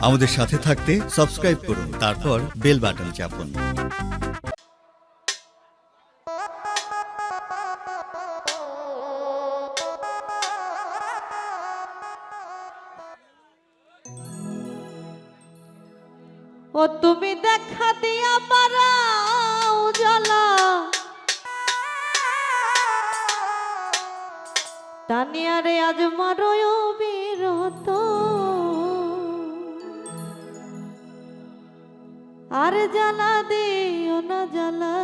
আমাদের সাথে থাকতে সাবস্ক্রাইব করুন, তারপর বেল বাটন চাপুন। ও তুমি দেখা দিয়া পারা উজালা। তানিয়ারে আজ মারো বিরত। আর জ্বালা দিও না জ্বালা।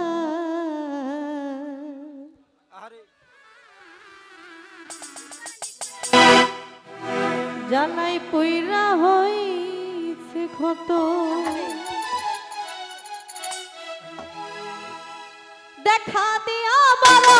জ্বালাই পইরা হইছে ক্ষত। দেখা দিয়া বারো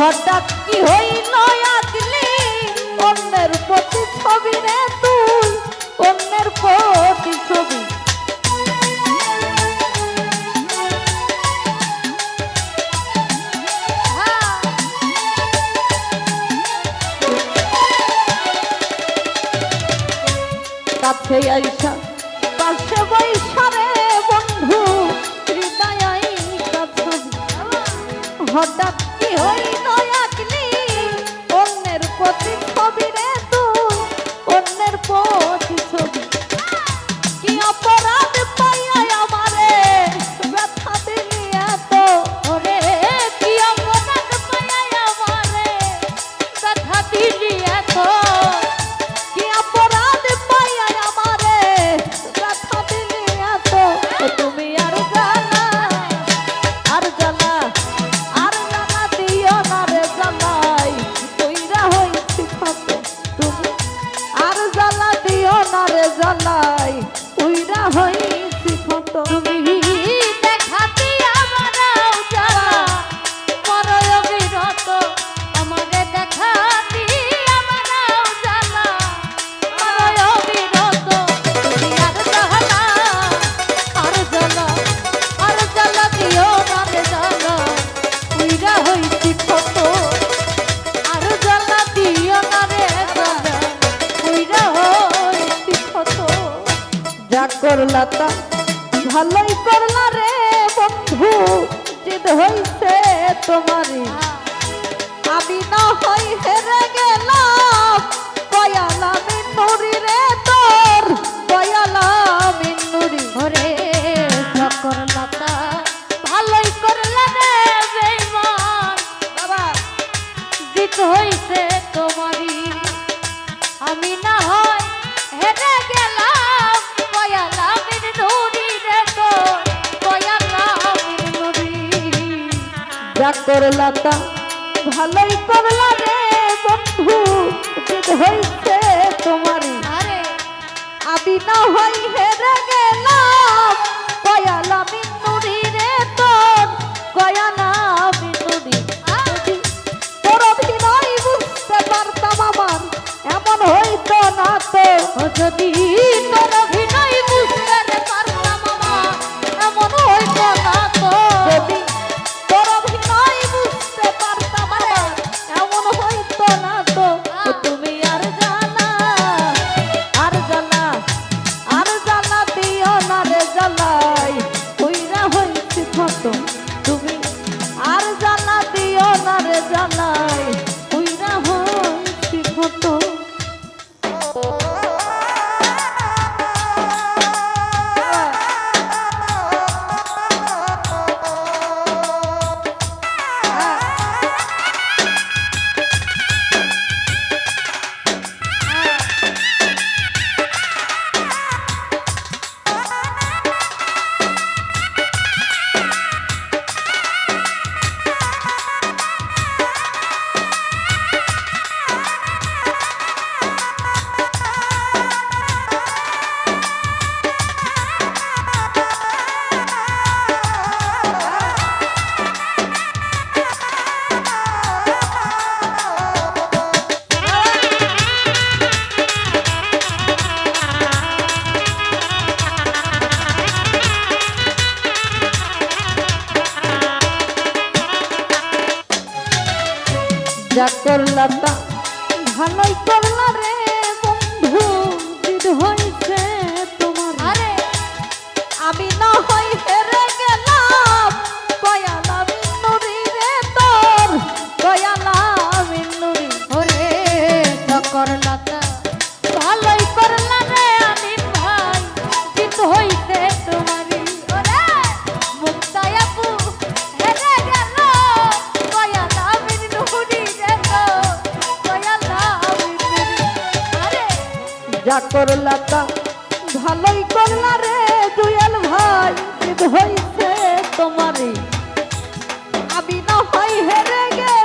হঠাৎ কি হইল করলা ভালোই করলা রে বন্ধু, জিদ হইছে তোমারই। আমি না হই হেরে গেলাম, দয়ালা মিন্নুরি রে তোর, দয়ালা মিন্নুরি ওরে সকর লতা, ভালোই করলা রে বেইমান। বাবা জিত হইছে করলা তা। ভালোই করলা রে বন্ধু জিদ হইছে তোমারই। আমি না হই হেরে গেলাম। কয়ালা মিন্নুরি রে তোর কয়ালা মিন্নুরি যদি তোর অভিনয় বুঝতে পারতাম আমার এমন হইতো না তো। যদি তোর হইছি যা করলা তা। ভালোই করলা রে বন্ধু জিদ হইছে তোমার। আরে আমি না যা করলা তা ভালোই করলা রে জুয়েল ভাই। হইছে তোমারই। আমি না হয় হেরে গেলাম